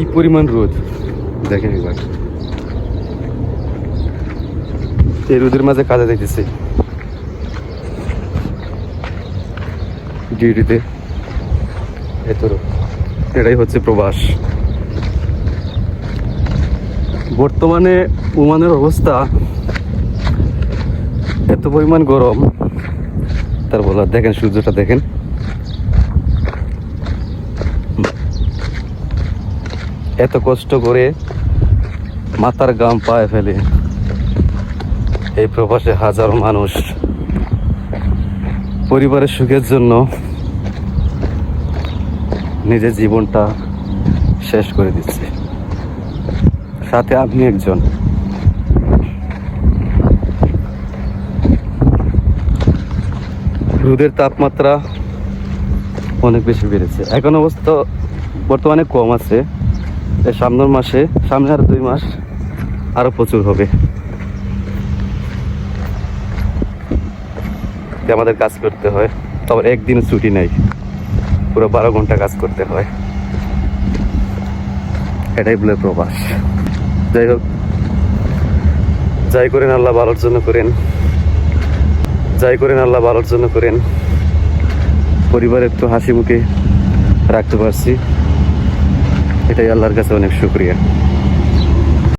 কি পরিমাণ রোদ? দেখেন একবার এই রোদের মাঝে কাজে দেখতেছি ডিউটিতে। এত রোদ। এটাই হচ্ছে প্রবাস। বর্তমানে ওমানের অবস্থা এত পরিমাণ গরম। তার বলার দেখেন, সূর্যটা দেখেন। এত কষ্ট করে মাথার গাম পায়ে ফেলে। এই প্রবাসে হাজারো মানুষ। পরিবারের সুখের জন্য নিজের জীবনটা শেষ করে দিচ্ছে। সাথে আপনি একজন। রোদের তাপমাত্রা অনেক বেশি বেড়েছে। এখন অবস্থা বর্তমানে কম আছে। সামনের মাসে, সামনে আর দুই মাস আরও প্রচুর হবে। আমাদের কাজ করতে হয় তবে একদিন ছুটি নেই। পুরো বারো ঘণ্টা কাজ করতে হয়। এটাই বলে প্রবাস। যাই হোক, যাই করেন আল্লাহ ভালোর জন্য করেন। যাই করেন আল্লাহ ভালোর জন্য করেন। পরিবার একটু হাসি মুখে রাখতে পারছি। এটাই আল্লাহর কাছে অনেক শুক্রিয়া।